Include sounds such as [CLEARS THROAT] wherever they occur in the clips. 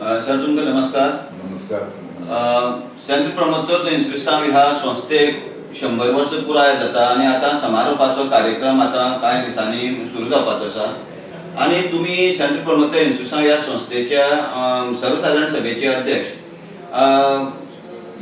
Sir तुमकां नमस्कार. नमस्कार. अ, सेंट्रल प्रमोत्तर इन्स्टिट्यूशन ह्या संस्थेक शंबर वर्ष पुराय जाता आणि आता समारोपाचो कार्यक्रम आता कांय दिसांनी सुरू जावपाचो आसा आणि तुम्ही सेंट्रल प्रमोत्तर इन्स्टिट्यूशन ह्या संस्थेच्या सर्वसाधारण सभेचे अध्यक्ष.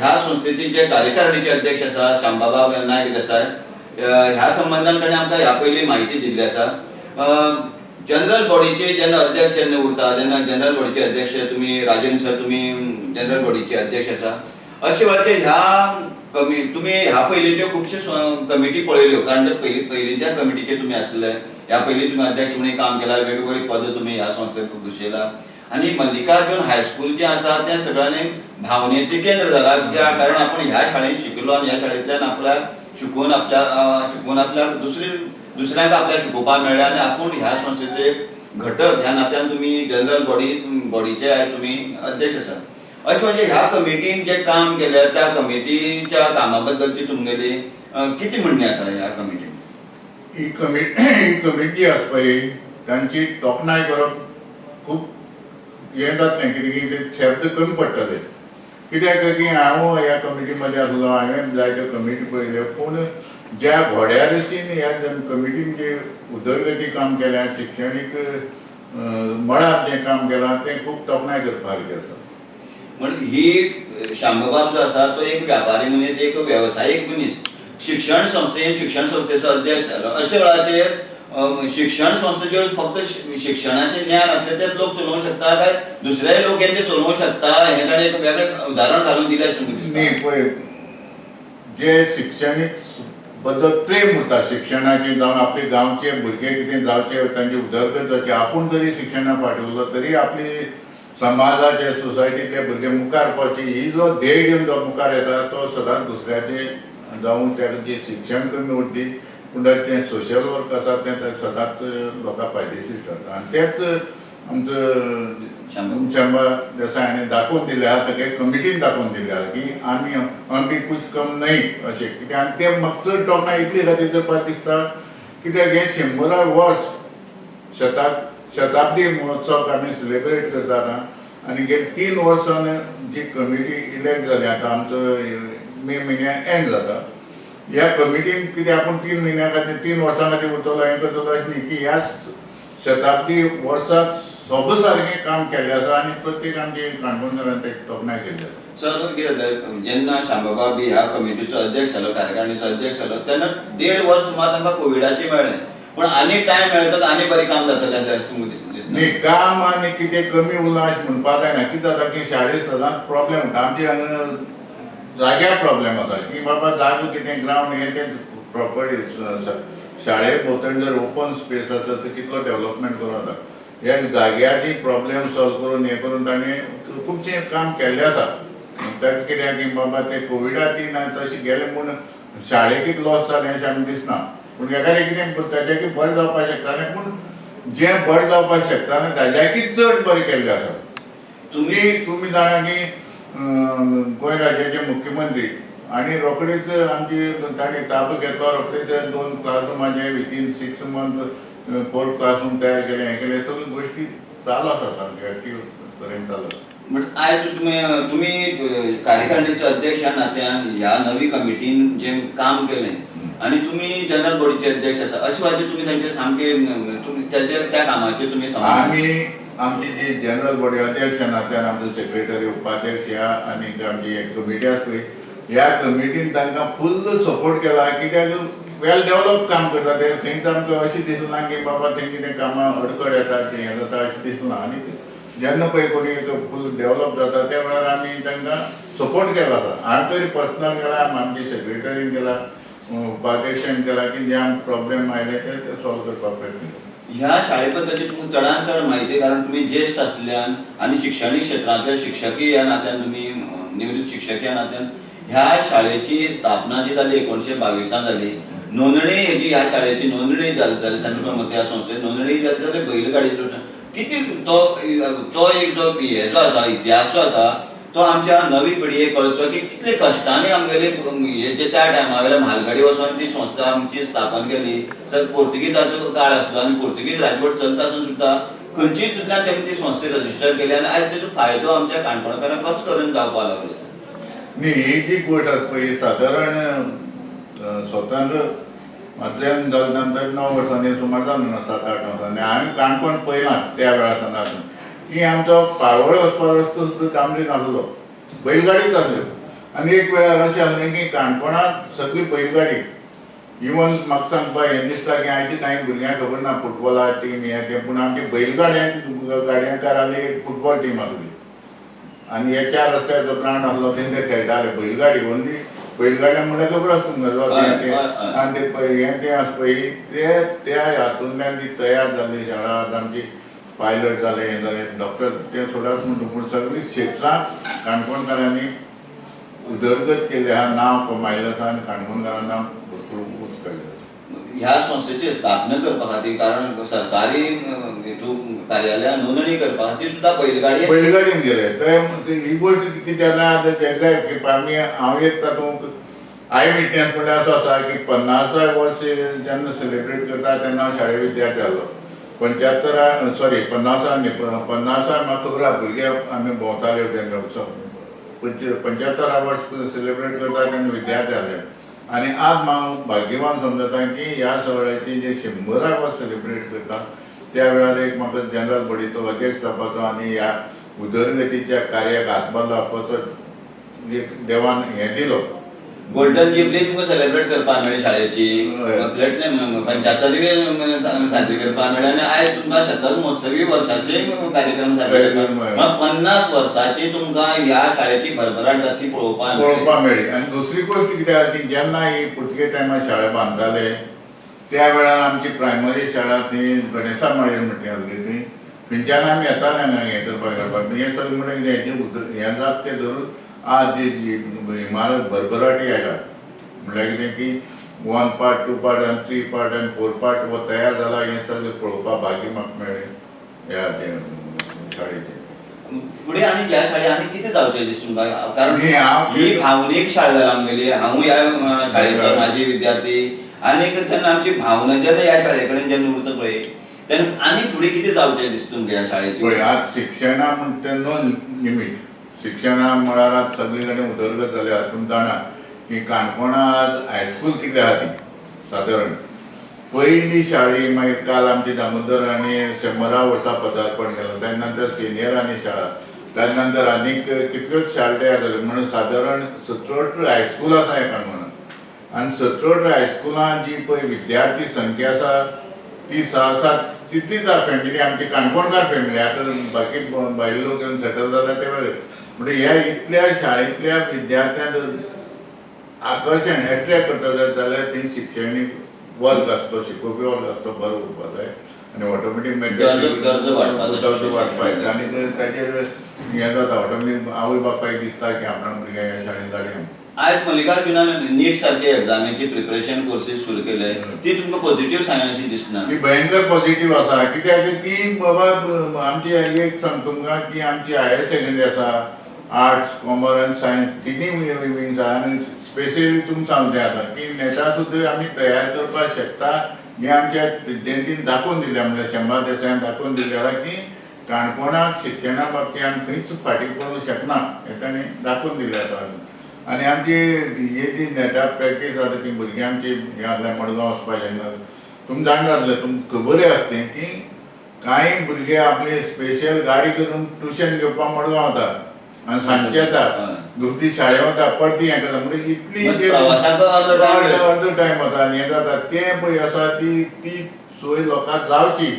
ह्या संस्थेचे जे कार्यकारिणीचे अध्यक्ष आसा शांबाबा नायक देसाय ह्या संबंधान ताणें आमकां ह्या पयली म्हायती दिल्ली आसा जनरल बॉडीचे जेन्ना अध्यक्ष जेन्ना उरता तेन्ना जनरल बॉडीचे अध्यक्ष तुम्ही राजेंद्र सर तुम्ही जनरल बॉडीचे अध्यक्ष आसा अशे वेळाचेर ह्या कमी तुम्ही ह्या पयलींच्यो खुबश्यो कमिटी पळयल्यो कारण पयली पयलींच्या कमिटीचे तुम्ही आसले ह्या पयलीं तुम्ही अध्यक्ष म्हणून काम केला वेगवेगळी पदां तुम्ही ह्या संस्थेक घुसयला आणि मल्लिकार्जुन हायस्कूल जे आसा तें सगळ्यांनी भावनेचें केंद्र जाला त्या कारण आपण ह्या शाळेत शिकलो आणि ह्या शाळेंतल्यान आपल्याक शिकून आपल्या शिकून आपल्याक दुसरी दुसऱ्यांक आपल्याक शिकोवपाक मेळ्ळें आणि आपण ह्या संस्थेचे घटक ह्या नात्यान तुम्ही जनरल बॉडी बॉडीचे आयज तुम्ही अध्यक्ष आसा अशें म्हणजे ह्या कमिटीन जे काम केलें त्या कमिटीच्या कामा बद्दलची तुमगेली किती म्हणणी आसा ह्या कमिटीन ही कमिटी [CLEARS THROAT] ही कमिटी आसपा ही तांची तोखणाय करप खूब हें जातलें कितें की शब्द कमी पडटले कित्याक की हांव ह्या कमिटी मध्ये आसलो हांवें जायत्यो कमिटी पळयल्यो पूण ज्या घोड्या रसीन ह्या कमिटीन जे उदरगती काम केल्या शिक्षणीक मळार जें काम केलां तें खूब तोखणाय करपाक आसा. म्हण ही शांबबाब जो आसा तो एक व्यापारी मनीस एक व्यावसायिक मनीस. शिक्षण संस्थेन शिक्षण संस्थेचो अध्यक्ष. जालो अशा वेळाचेर शिक्षण संस्थेचेर फक्त शिक्षणाचें ज्ञान असलें तेच लोक चलोवंक शकता काय? दुसरेय लोक हे ते चलोवंक शकता? हे ताणें एक वेगळें उदाहरण घालून दिलें अशें तुमकां न्ही दिसता पळय जे शिक्षणीक बद्दल प्रेम उरता शिक्षणाचे जावन आपले गांवचे भुरगे कितें जावचे तांचे उदरगत जावची आपूण जरी शिक्षणा पाठवलो तरी आपली समाजाचे सोसायटीतले भुरगे मुखार पावचे. ही जो ध्येय घेवन जो मुखार येता तो सदांच दुसऱ्याचे जावं ताका जे शिक्षण कमी उरती पूण तें सोशल वर्क आसा तें तें सदांच लोकांक फायदेशीर ठरता आनी तेच आमचो. शंभर देसाय हांणी दाखोवन दिले आहा तेगे कमिटीन दाखोवन दिले आहा की आमी आमी कुछ कम नाही अशें कित्याक आनी ते म्हाका चड टोकना इतली खातीर करपाक दिसता कित्याक हे शंबरा वर्स शताब शताब्दी महोत्सव आमी सेलिब्रेट करता आतां आनी गेली तीन वर्सान जी कमिटी इलेक्ट जाली आतां आमचो मे म्हयन्याक एंड जाता ह्या कमिटीन कितें आपूण तीन म्हयन्या खातीर तीन वर्सां खातीर उरतलो हें करतलो अशें न्ही की ह्या शताब्दी वर्साक सोब सारकें काम केल्लें आसा आनी प्रत्येक आमचे काणकोणकारान तें तोखणाय केल्ली आसा सर कितें जालें जेन्ना शांबाबा बी ह्या कमिटीचो अध्यक्ष जालो कार्यकारिणीचो अध्यक्ष जालो तेन्ना देड वर्स सुमार तांकां कोविडाचें मेळ्ळें पूण आनी टायम मेळटा आनी बरें काम जातलें अशें तुमकां न्ही काम आनी कितें कमी उरलां अशें म्हणपाक जायना कितें जाता की शाळेंत सदांच प्रॉब्लेम उरता आमचे हांगा जाग्यार प्रॉब्लेम आसा की बाबा जागो कितें ग्रावंड हें तें प्रॉपर्टी शाळे भोंवतणी जर ओपन स्पेस आसा तर कितलो डेव्हलपमेंट करूं जाता ह्या जाग्याची प्रॉब्लेम सॉल्व करून हें करून ताणें खुबशें काम केल्लें आसा ताका कित्याक की बाबा ते कोविडा ना तशें गेलें पूण शाळेक लॉस जालें अशें आमकां दिसना पूण एकादें कितें ताच्याकी बरें जावपाक शकतालें पूण जें बरें जावपाक शकता ताज्याकी चड बरें केल्लें आसा तुमी तुमी जाणा की गोंय राज्याचे मुख्यमंत्री आणि रोखडीच आमची ताणें ताबो घेतलो रोखडीच दोन क्लासरुमाचे within six month four classroom तयार केले हें केलें सगळ्यो गोश्टी चालू आसा सारक्यो एक्टीव तरेन चालू आसा बट आयज तुम्ही तुम्ही कार्यकारिणीचे अध्यक्ष ह्या नात्यान ह्या नवी कमिटीन जे काम केलें आणि तुम्ही जनरल बॉडीचे अध्यक्ष आसा अशें वेळाचेर तुम्ही तांचे सामके तुम्ही त्याचे त्या कामाचे तुम्ही समाधान आमी आमची जी जनरल बॉडी अध्यक्ष नात्यान आमचो सेक्रेटरी उपाध्यक्ष ह्या आनी आमची एक कमिटी आसा पळय ह्या कमिटीन तांकां फुल्ल सपोर्ट केला. कित्याक वेल डेव्हलप काम करता ते थंयच आमकां अशें दिसना की बाबा तेंचे कितें कामां अडखळ येता कितें हें जाता अशें दिसना आनी जेन्ना पळय कोणी फूल डेव्हलप जाता त्या वेळार आमी तांकां सपोर्ट केला आसा हांवें तरी पर्सनल केला आमचे सेक्रेटरीन केला उपाध्यक्षान केला की जे आमकां प्रॉब्लेम आयले ते ते सॉल्व करपाक प्रयत्न केला. ह्या शाळे बद्दलची तुमकां चडांत चड म्हायती कारण तुम्ही ज्येश्ठ आसल्यान आणि शिक्षणीक क्षेत्रांतले शिक्षकी ह्या नात्यान तुम्ही निवृत्त शिक्षक ह्या नात्यान ह्या शाळेची स्थापना जी जाली एकोणशे बावीसान जाली नोंदणी ह्याची ह्या शाळेची नोंदणी जाली जाली सेंट्रल प्रमोद संस्थेत संस्थेन नोंदणी जाली जाल्यार बैलगाडीचो किती तो तो एक जो हे जो आसा इतिहास जो आसा तो आमच्या नवी पिढयेक कळचो की कितले कश्टांनी आमगेले हेचे त्या टायमा वेल्या म्हालगाडी वचोन ती संस्था आमची स्थापन केली. सर पोर्तुगीजाचो काळ आसलो आनी पोर्तुगीज राजवट चलता आसून सुद्दां खंयची तितल्यान तेमी ती संस्थे रजिस्टर केली आनी आयज तेजो फायदो आमच्या काणकोणकारांक कसो करून जावपाक लागलो? न्ही ही जी गोष्ट आसा पळय सादारण स्वतंत्र मध्यान जाले नंतर णव वर्सांनी सुमार जालें ना सात आठ वर्सांनी हांवें काणकोण पयलां त्या वेळा सावन की आमचो पाळोळे वचपा रस्तो सुद्दां तांबडी नासलो बैलगाडीच आसल्यो आनी एक वेळार अशें आसलें की काणकोणांत सगळी बैलगाडी. इवन म्हाका सांगपा हें दिसता की आयचे कांय भुरग्यांक खबर ना फुटबॉला टीम हें तें पूण आमची बैलगाड्यांची गाडयांकार एक फुटबॉल टीम आसली आनी हे चार रस्त्याचो ग्रावंड आसलो तेंचे खेळटाले बैलगाडी ओन्ली बैलगाड्या खबर आसा तुमकां. आनी ते हें तें आसा पळय ते त्या हातूंतल्यान ती तयार जाल्ली शाळा. आमची पायलट जाले हें जालें डॉक्टर ते सोडात म्हणटा पूण सगळीं क्षेत्रांत काणकोणकारांनी उदरगत केली. आहा नांव कमायलें आसा आनी काणकोणकारांना नांव भरपूर उंच केल्लें आसा ह्या संस्थेची स्थापना करपा खातीर कारण सरकारी अं, हेतू नोंदणी करपा खातीर सुद्दां बैलगाडी बैलगाडीन गेले. तर ही गोष्ट कितें जाता आतां तेका आमी हांव एक तातूंत आय विटनेस म्हणल्यार असो आसा की पन्नासा वर्स जेन्ना सेलिब्रेट करता तेन्ना हांव शाळे विद्यार्थी आसलो पंच्यात्तरा सॉरी पन्नासा न्ही पन्नासा म्हाका खबर आहा भुरगे आमी भोंवताले तेन्ना उत्सव. पंच पंच्यात्तरा वर्स सेलिब्रेट करता तेन्ना विद्यार्थी आसले आनी आज हांव भाग्यवान समजता की ह्या सुवाळ्याची जे शंबरा वर्स सेलिब्रेट करता त्या वेळार एक म्हाका जनरल बॉडीचो अध्यक्ष जावपाचो आनी ह्या उदरगतीच्या कार्याक हातभार लावपाचो एक देवान हें दिलो. गोल्डन जुबली तुमकां सेलिब्रेट करपाक मेळ्ळी शाळेची हय. पंच्यात्तरवी साजरी करपाक मेळ्ळी आनी आयज तुमकां शतक महोत्सवी वर्साचे कार्यक्रम साजरे. करपाक पन्नास वर्साची तुमकां ह्या शाळेची भरभराट जाती पळोवपाक मेळ्ळी. पळोवपाक मेळ्ळी आनी दुसरी गोश्ट कितें आहा की जेन्ना ही पुटके टायमार शाळा बांदताले त्या वेळार आमची प्रायमरी शाळा थंय गणेशा माळयेर म्हणटी आसली थंय थंयच्यान आमी येताले हांगा हें करपाक करपाक हें सगळें म्हणल्यार कितें हेजें उद हें जाता तें धरून आज जी जी इमारत भरभराटी आयला म्हणल्यार कितें की वन पार्ट टू पार्ट आनी थ्री पार्ट आनी फोर पार्ट वो तयार जाला हें सगळें पळोवपाक भाग्य म्हाका मेळ्ळें ह्या शाळेचें. फुडें आनी ह्या शाळेत आनी कितें जावचें तुमकां कारण ही भावनीक शाळा जाला आमगेली हांव ह्या अं, शाळेचो म्हाजी विद्यार्थी आनीक तेन्ना आमची भावना जेन्ना ह्या शाळे कडेन जेन्ना उरता पळय तेन्ना आनी फुडें कितें जावचें दिसता तुमकां ह्या शाळेची? पळय आज शिक्षणा म्हणटा तें नो लिमीट शिक्षणा मळार आज सगळे उदरगत जाल्या हातून जाणा की काणकोणा आज हायस्कूल कितें आहा ती सादारण पयली शाळी मागीर काल आमची दामोदर आनी शंबरा वर्सां पदार्पण केलां. त्या नंतर सिनियर आनी शाळा. त्या नंतर आनीक कितल्योच शाळा तयार जाल्यो म्हणून सादारण सतरा हायस्कूल आसा हे काणकोणांत आनी सतरा हायस्कुलांत जी पळय विद्यार्थी संख्या आसा ती स सात तितलीच आसा फॅमिली आमची काणकोणकार फॅमिली आतां बाकी भायले लोक येवन सेटल जाता ते वेगळे म्हणजे ह्या इतल्या शाळेंतल्या विद्यार्थ्यांक आकर्शण एट्रॅक्ट करता जाय जाल्यार ती शिक्षणीक वर्ग आसतो शिकोवपी वर्ग आसतो बरो उरपा जाय आनी ऑटोमॅटीक दर्जो- दर्जो वाडपा जाय. आनी ते- ताजेर हें जाता ऑटोमॅटीक आवय बापायक दिसता की आपणा भुरग्यांक ह्या शाळेंत धाडया आयज मल्लिकार्जुनान नीट सारखे एग्जामीची प्रिपरेशन कोर्सीस सुरू केले. ती तुमकां पॉझिटिव्ह सांगन अशी दिसना ती भयंकर पॉझिटिव्ह आसा कित्याक? की बाबा आमची एक सांग तुमकां की आमची हायर सेकंडरी आसा आर्ट्स कॉमर्स आनी सायन्स तिनी विंग्स आहा आनी स्पेशली तुमकां सांगलें आसा की नेटा सुद्दां आमी तयार करपाक शकता. हें आमच्या प्रेसिडेंटीन दाखोवन दिलें म्हणजे शंभर देसायन दाखोवन दिलें आसा की काणकोणाक शिक्षणा बाबतींत आमी खंयच फाटीं पडूंक शकना हें ताणें दाखोवन दिलें आसा आनी आमची हे जी नेटा प्रॅक्टीस जाता ती भुरगीं आमची हें आसलें मडगांव वचपाचें जेन्ना तुमी जाणा आसलें तुमकां खबरय आसलें की कांय भुरगे आपली स्पेशल गाडी करून ट्युशन घेवपाक मडगांव वतात आनी सांजचे येता हय. दुसरी शाळें वता परती हें करता म्हणजे इतली अर्दो टायम वता आनी हें जाता तें पळय आसा ती ती सोय लोकांक जावची.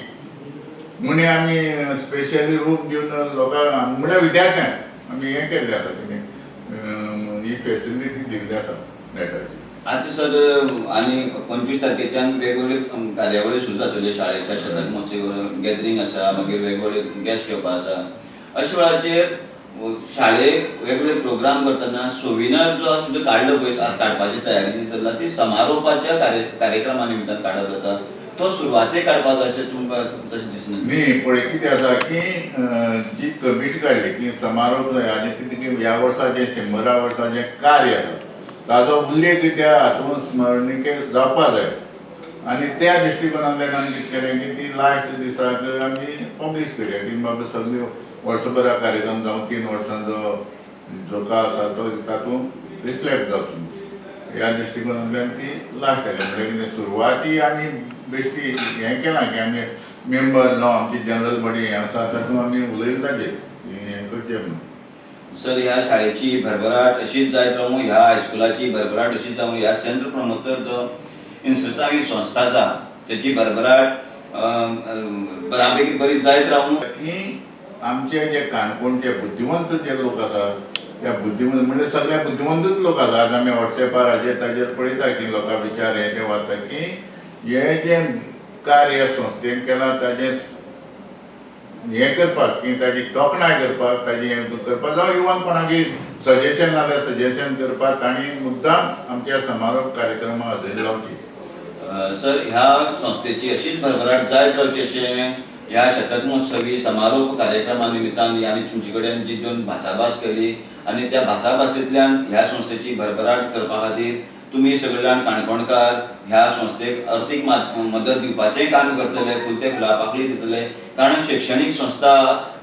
म्हणे आमी स्पेशली रूम दिवन लोकांक म्हणजे विद्यार्थ्यांक आमी हें केल्लें आसा कितें ही फेसिलिटी दिल्ली आसा नेटाची आता सर आणि पंचवीस तारखेच्यान वेगवेगळे कार्यावळी सुरू जातल्यो शाळेच्या शतक महोत्सव गॅदरींग आसा मागीर वेगवेगळे गेस्ट येवपा आसा अशा वेळाचेर अ, वेगवेगळे प्रोग्राम करतना सोविनर जो सुद्दां काडलो पळय काडपाची तयारी. जाता ती समारोपाच्या कार्य कार्यक्रमा निमित्तान काडप जाता तो सुरवातेक काडपाक अशें तुमकां तशें दिसना न्ही. पळय कितें आसा की जी कमिटी काडली की समारोप जाय आनी कितें की ह्या वर्साचें शंबरा वर्सा जें कार्य आसा ताजो उल्लेख त्या हातूंत स्मरणिके जावपा जाय आनी त्या दृष्टिकोनांतल्यान आमी कितें केलें की ती लास्ट दिसाक आमी पब्लीश करया की बाबा सगळ्यो वर्सभरा कार्यक्रम जावं तीन वर्सांचो जो काळ आसा तो तातूंत रिफ्लेक्ट जावचो ह्या दृष्टिकोनांतल्यान ती लास्ट आयली म्हणजे कितें सुरवाती आमी बेश्टी हें केलां की आमी मेंबर जावं आमची जनरल बॉडी हें आसा तातूंत आमी उलयले ताजेर हें करचें म्हणून सर ह्या शाळेची भरभराट अशीच जायत रावूं ह्या हायस्कुलाची भरभराट अशीच जावं ह्या सेंट्रल प्रमोटर जो इन्स्टिट्यूटावी संस्था आसा त्याची भरभराट बऱ्यापैकी बरी जायत रावूं आमचे जे काणकोणचे बुद्धिवंत जे लोक आसात त्या बुद्धिमंत म्हणजे सगळे बुद्धिमंतूच लोक आसात. आमी वॉट्सॅपार हाजेर ताजेर पळयता की लोकां विचार हे ते वाचता की हे जे कार्य संस्थेन केलां ताजें हें करपाक की ताजी तोखणाय करपाक ताजी हें करपाक जावं इवन कोणाकी सजेशन नाल्यार सजेशन करपाक तांणी मुद्दाम आमच्या समारोप कार्यक्रमाक हजेरी लावची. सर ह्या संस्थेची अशीच भरभराट जायत रावची अशें ह्या शतकमहोत्सवी समारोप कार्यक्रमा निमित्तान आमी तुमचे कडेन जी दोन भासाभास केली आनी त्या भासाभासेंतल्यान ह्या संस्थेची भरभराट करपा खातीर तुमी सगळ्यान काणकोणकार ह्या संस्थेक अर्थीक मदत दिवपाचें काम करतले फुलते फुला पाकळी दितले कारण शैक्षणीक संस्था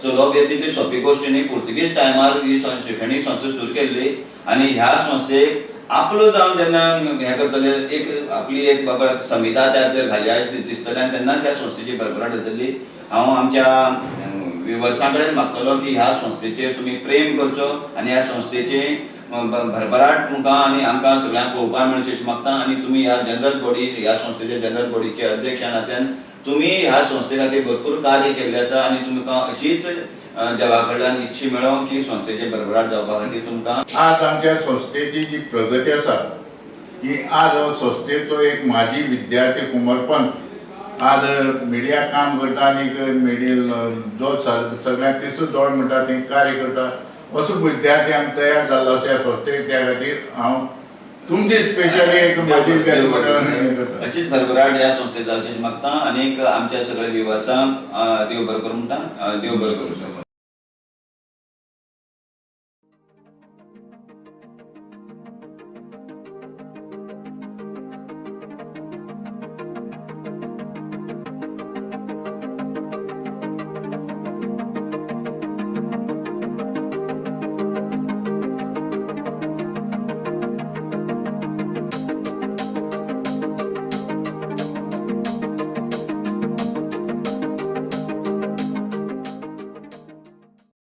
चलोवप हे तितली सोंपी गोश्ट न्ही. पुर्तुगीज टायमार ही शैक्षणीक संस्था सुरू केल्ली आनी ह्या संस्थेक आपलो जावन जेन्ना हें करतले. एक आपली एक बाबा संहिता तयार जर घाली अशें दिसतली आनी तेन्ना त्या संस्थेची भरभराट जातली हांव आमच्या विवर्सां कडेन मागतलो की ह्या संस्थेचेर तुमी प्रेम करचो आनी ह्या संस्थेचे भरभराट तुमकां आनी आमकां सगळ्यांक पळोवपाक मेळचे अशें मागता आनी तुमी ह्या जनरल बॉडी ह्या संस्थेच्या जनरल बॉडीचे अध्यक्ष नात्यान तुमी ह्या संस्थे खातीर भरपूर कार्य केल्लें आसा आनी तुमकां अशीच देवा कडल्यान इच्छी मेळो की संस्थेची भरभराट जावपा खातीर तुमकां आज आमच्या संस्थेची जी प्रगती आसा की आज हो संस्थेचो एक माजी विद्यार्थी कुमारपंत आज मिडिया काम करता आनी मिडिया जो सगळ्यांक तिसू जोड म्हणटा ते कार्य करता. असो विद्यार्थी आमी तयार जाल्लो आसा ह्या संस्थेक त्या खातीर हांव तुमची स्पेशली एक. अशीच भरभराट ह्या संस्थेत जावची मागता. आनीक आमच्या सगळ्या विवर्सांक देव बरें करूं म्हणटा देव बरें करूं